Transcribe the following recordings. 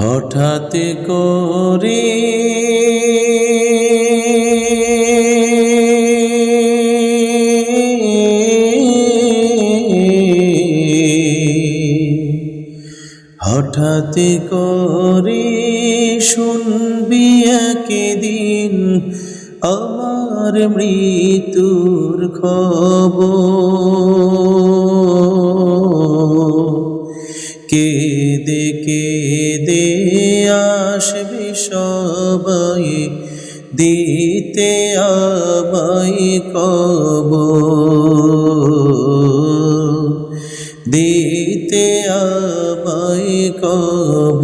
হঠাৎ করে হঠাৎ করে শুনবি দিন আমার মৃত্যুর খবর। কেদে কেদে আসবে সবাই। দিতে আবাই কব দিতে আবাই কব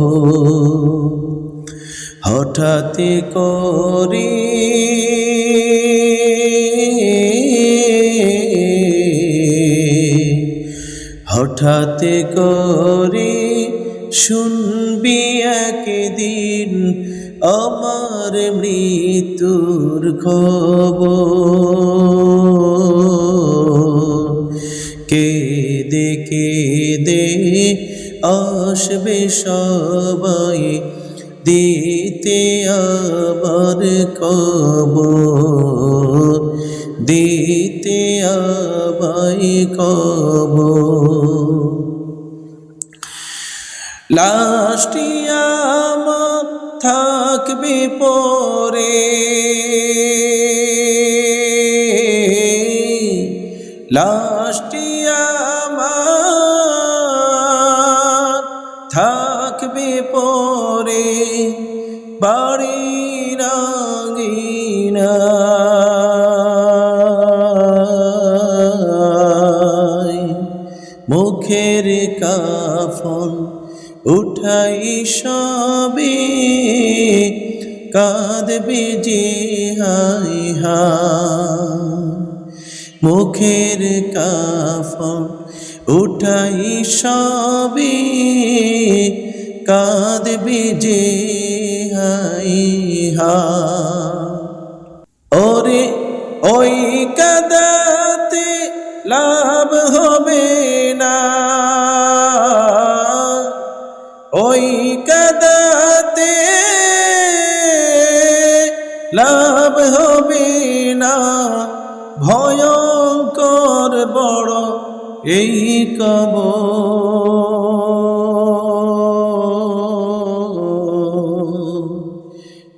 হঠাৎ করে হঠাৎ করে শুনবি একদিন আমার মৃত্যুর খবর। কেদে কেদে আসবে সবাই দিতে আবার কবর দিতে আবাই কবর। লাস্টি আমার থাকবে পরে। লাস্টি আমার থাকবে পরে। বাড়ি রাঙিনা মুখের কাফন উঠাই সবে, কাঁদবে যে হাই হা মুখের কাফন উঠাই সবে, কাঁদবে যে হাই হা ওরে ওই কাদাতে লাভ হবে ওই কাদাতে লাভ হবে না। ভয়ঙ্কর বড় এই কব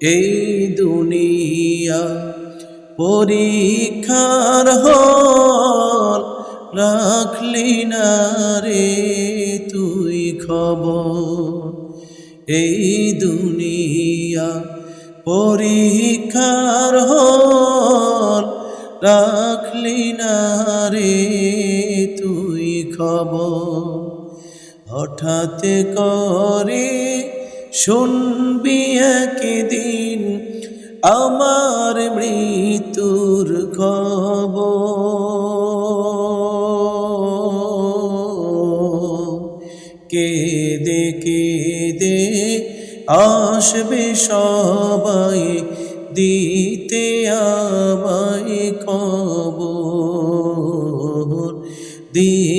এই দুনিয়া পরীক্ষার হল রাখলি না রে তুই খবর। এই দুনিয়া পরীক্ষার হল। রাখলি না রে তুই খবর। হঠাৎ করে শুনবি একদিন আমার মৃত্যুর খবর। কেদে কেদে আসবে সবাই দিতে আবাই কব আ